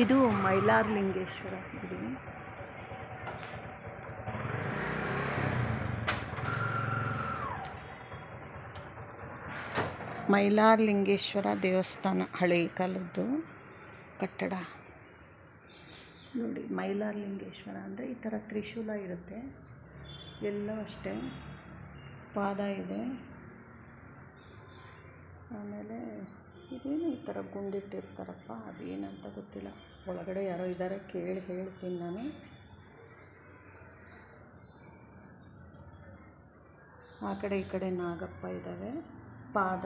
ಇದು ಮೈಲಾರಲಿಂಗೇಶ್ವರ ಗುಡಿ. ಮೈಲಾರಲಿಂಗೇಶ್ವರ ದೇವಸ್ಥಾನ ಹಳೆ ಕಾಲದ್ದು ಕಟ್ಟಡ. ನೋಡಿ ಮೈಲಾರಲಿಂಗೇಶ್ವರ ಅಂದರೆ ಈ ಥರ ತ್ರಿಶೂಲ ಇರುತ್ತೆ. ಎಲ್ಲ ಅಷ್ಟೇ ಪಾದ ಇದೆ. ಆಮೇಲೆ ಇದೇನು ಈ ಥರ ಗುಂಡಿಟ್ಟಿರ್ತಾರಪ್ಪ, ಅದೇನಂತ ಗೊತ್ತಿಲ್ಲ. ಒಳಗಡೆ ಯಾರೋ ಇದ್ದಾರೆ ಕೇಳಿ ಹೇಳ್ತೀನಿ ನಾನು. ಆ ಕಡೆ ಈ ಕಡೆ ನಾಗಪ್ಪ ಇದ್ದಾವೆ ಪಾದ.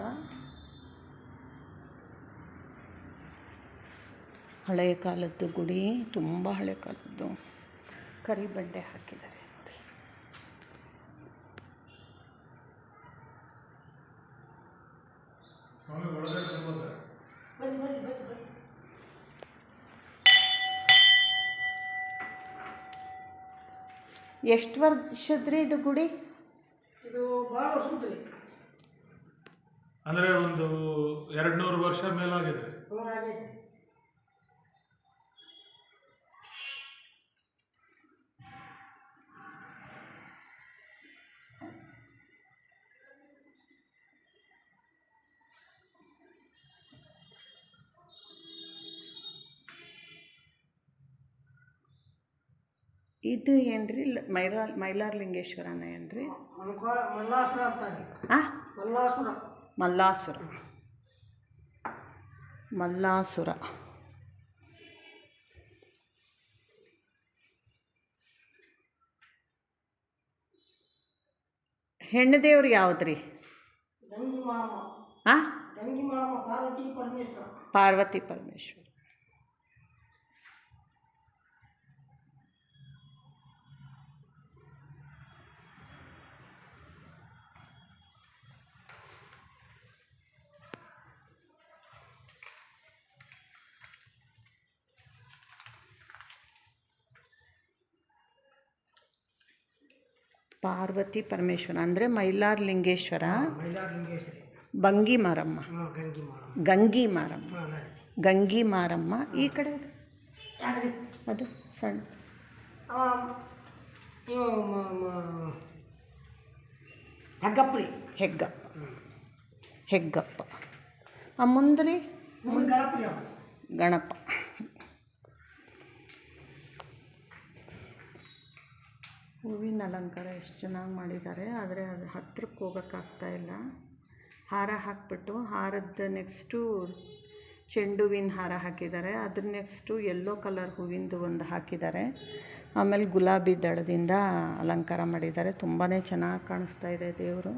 ಹಳೆಯ ಕಾಲದ್ದು ಗುಡಿ, ತುಂಬ ಹಳೆ ಕಾಲದ್ದು. ಕರಿ ಬಂಡೆ ಹಾಕಿದ್ದಾರೆ ಎಷ್ಟು ವರ್ಷದ್ರಿ ಇದು ಗುಡಿ? ಇದು ಭಾಳ ವರ್ಷದ ರೀ ಅಂದ್ರೆ ಒಂದು ಎರಡು ನೂರು ವರ್ಷ ಮೇಲಾಗಿದೆ. ಆಗೈತೆ ಇದು ಏನ್ರಿ? ರೀ ಮೈಲಾರ್ ಮೈಲಾರಲಿಂಗೇಶ್ವರನ ಏನ್ರಿ? ಮಲ್ಕ ಮಲ್ಲಾಸುರ ಅಂತಾರೆ. ಆ? ಮಲ್ಲಾಸುರ. ಮಲ್ಲಾಸುರ. ಮಲ್ಲಾಸುರ. ಹೆಣ್ಣು ದೇವ್ರು ಯಾವ್ದು ರೀ ಮಾಳಮ್ಮ ಪಾರ್ವತಿ ಪರಮೇಶ್ವರ. ಪಾರ್ವತಿ ಪರಮೇಶ್ವರ ಅಂದರೆ ಮೈಲಾರ್ ಲಿಂಗೇಶ್ವರ. ಬಂಗಿ ಮಾರಮ್ಮ. ಗಂಗಿ ಮಾರಮ್ಮ. ಗಂಗಿ ಮಾರಮ್ಮ. ಈ ಕಡೆ ಅದು. ಸಣ್ಣ. ಹೆಗ್ಗಪ್ಪ ಹೆಗ್ಗಪ್ಪ. ಆ ಮುಂದ್ರಿ? ಮುಂದೆ ಗಣಪ. ಹೂವಿನ ಅಲಂಕಾರ ಎಷ್ಟು ಚೆನ್ನಾಗಿ ಮಾಡಿದ್ದಾರೆ, ಆದರೆ ಅದು ಹತ್ರಕ್ಕೆ ಹೋಗೋಕ್ಕಾಗ್ತಾ ಇಲ್ಲ. ಹಾರ ಹಾಕಿಬಿಟ್ಟು, ಹಾರದ ನೆಕ್ಸ್ಟು ಚೆಂಡು ಹೂವಿನ ಹಾರ ಹಾಕಿದ್ದಾರೆ. ಅದ್ರ ನೆಕ್ಸ್ಟು ಯೆಲ್ಲೋ ಕಲರ್ ಹೂವಿಂದು ಒಂದು ಹಾಕಿದ್ದಾರೆ. ಆಮೇಲೆ ಗುಲಾಬಿ ದಳದಿಂದ ಅಲಂಕಾರ ಮಾಡಿದ್ದಾರೆ. ತುಂಬಾ ಚೆನ್ನಾಗಿ ಕಾಣಿಸ್ತಾ ಇದೆ ದೇವರು.